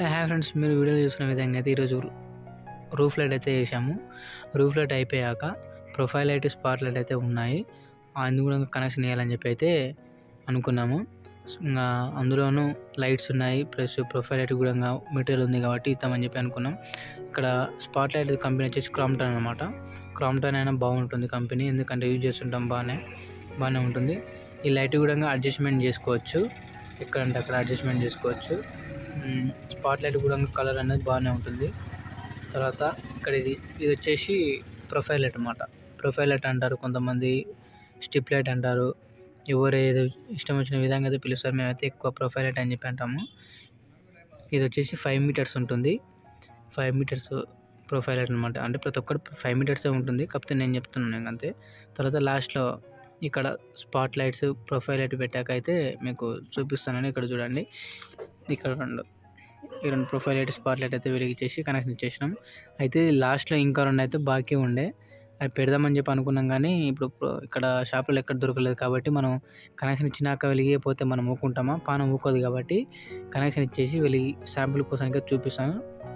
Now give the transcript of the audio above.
Hi friends మీరు వీడియోలో చూసిన విధంగా అయితే ఈరోజు రూఫ్ లైట్ అయితే వేసాము రూఫ్ లైట్ అయిపోయాక ప్రొఫైల్ లైట్ స్పాట్ లైట్ అయితే ఉన్నాయి. అందుకు కనెక్షన్ వేయాలని చెప్పి అయితే అనుకున్నాము. ఇంకా అందులోనూ లైట్స్ ఉన్నాయి ప్లస్ ప్రొఫైల్ లైట్ కూడా మెటీరియల్ ఉంది కాబట్టి ఇద్దామని చెప్పి అనుకున్నాం. ఇక్కడ స్పాట్ లైట్ కంపెనీ వచ్చేసి క్రాంప్టన్ అనమాట క్రాంప్టన్ అయినా బాగుంటుంది కంపెనీ ఎందుకంటే యూజ్ చేస్తుంటాం బాగానే బాగానే ఉంటుంది. ఈ లైట్ కూడా అడ్జస్ట్మెంట్ చేసుకోవచ్చు. ఎక్కడంటే అక్కడ అడ్జస్ట్మెంట్ చేసుకోవచ్చు. స్పాట్ లైట్ కూడా కలర్ అనేది బాగానే ఉంటుంది. తర్వాత ఇక్కడ ఇది ఇది వచ్చేసి ప్రొఫైల్ లైట్ అనమాట ప్రొఫైల్ లైట్ అంటారు కొంతమంది స్టిప్ లైట్ అంటారు. ఎవరు ఏదో ఇష్టం వచ్చిన విధంగా అయితే పిలుస్తారు మేమైతే ఎక్కువ ప్రొఫైల్ లైట్ అని చెప్పి అంటాము. ఇది వచ్చేసి ఫైవ్ మీటర్స్ ఉంటుంది. ఫైవ్ మీటర్స్ ప్రొఫైల్ లైట్ అనమాట అంటే ప్రతి ఒక్కటి ఫైవ్ మీటర్సే ఉంటుంది. కాకపోతే నేను చెప్తున్నాను అంతే. తర్వాత లాస్ట్లో ఇక్కడ స్పాట్ లైట్స్ ప్రొఫైల్ లైట్ పెట్టాక అయితే మీకు చూపిస్తానని ఇక్కడ చూడండి. ఇక్కడ రెండు ఈ రెండు ప్రొఫైల్ లైట్ స్పాట్ లైట్ అయితే వెలిగించేసి కనెక్షన్ ఇచ్చేసినాం. అయితే లాస్ట్లో ఇంకా రెండు అయితే బాకీ ఉండే. అవి పెడదామని చెప్పి అనుకున్నాం కానీ ఇప్పుడు ఇక్కడ షాపులో ఎక్కడ దొరకలేదు కాబట్టి మనం కనెక్షన్ ఇచ్చినాక వెలిగిపోతే మనం ఊకుంటామా? పానం ఊకోదు కాబట్టి కనెక్షన్ ఇచ్చేసి వెలిగి శాంపుల్ కోసానికి చూపిస్తాను.